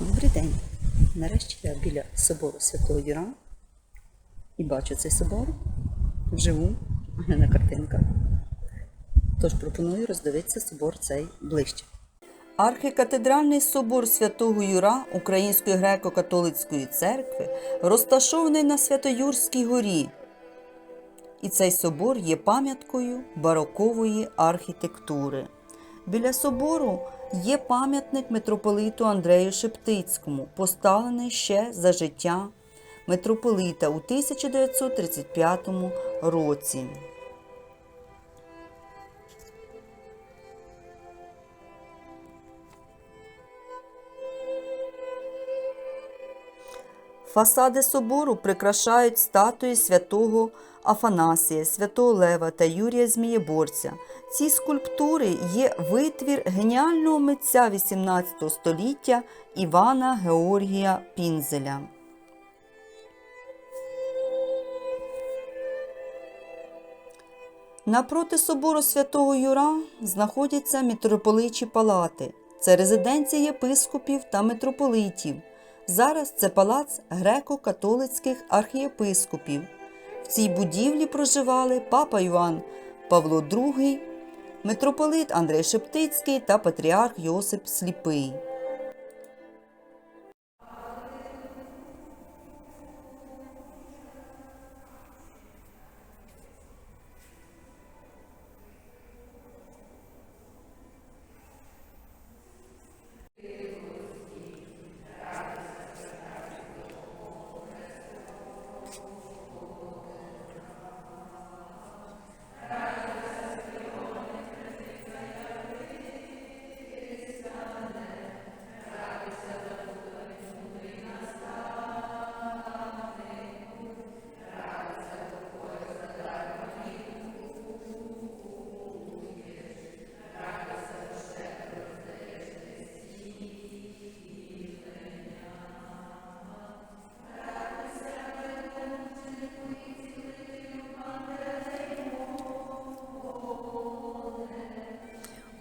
Добрий день. Нарешті я біля собору Святого Юра і бачу цей собор вживу, а не на картинках. Тож пропоную роздивитися собор цей ближче. Архікатедральний собор Святого Юра Української греко-католицької церкви розташований на Святоюрській горі. І цей собор є пам'яткою барокової архітектури. Біля собору є пам'ятник митрополиту Андрею Шептицькому, поставлений ще за життя митрополита у 1935 році. Фасади собору прикрашають статуї святого Афанасія, святого Лева та Юрія Змієборця. Ці скульптури є витвір геніального митця XVIII століття Івана Георгія Пінзеля. Напроти собору святого Юра знаходяться митрополичі палати. Це резиденція єпископів та митрополитів. Зараз це палац греко-католицьких архієпископів. Цій будівлі проживали папа Йоанн Павло II, митрополит Андрей Шептицький та патріарх Йосип Сліпий.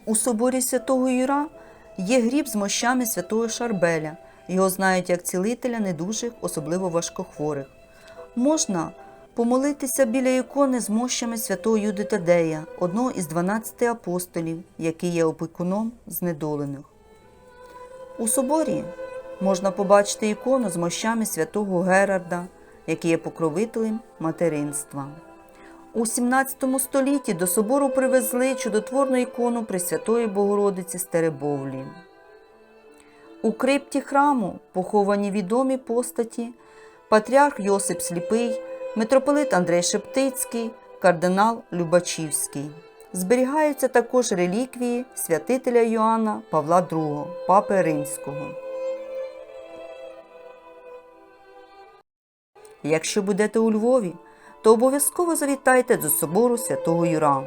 У соборі святого Юра є гріб з мощами святого Шарбеля. Його знають як цілителя недужих, особливо важкохворих. Можна помолитися біля ікони з мощами святого Юди Тадея, одного із 12 апостолів, який є опікуном знедолених. У соборі можна побачити ікону з мощами святого Герарда, який є покровителем материнства. У 17 столітті до собору привезли чудотворну ікону Пресвятої Богородиці Стеребовлі. У крипті храму поховані відомі постаті патріарх Йосип Сліпий, митрополит Андрей Шептицький, кардинал Любачівський. Зберігаються також реліквії святителя Йоанна Павла II, папи Римського. Якщо будете у Львові, то обов'язково завітайте до собору святого Юра.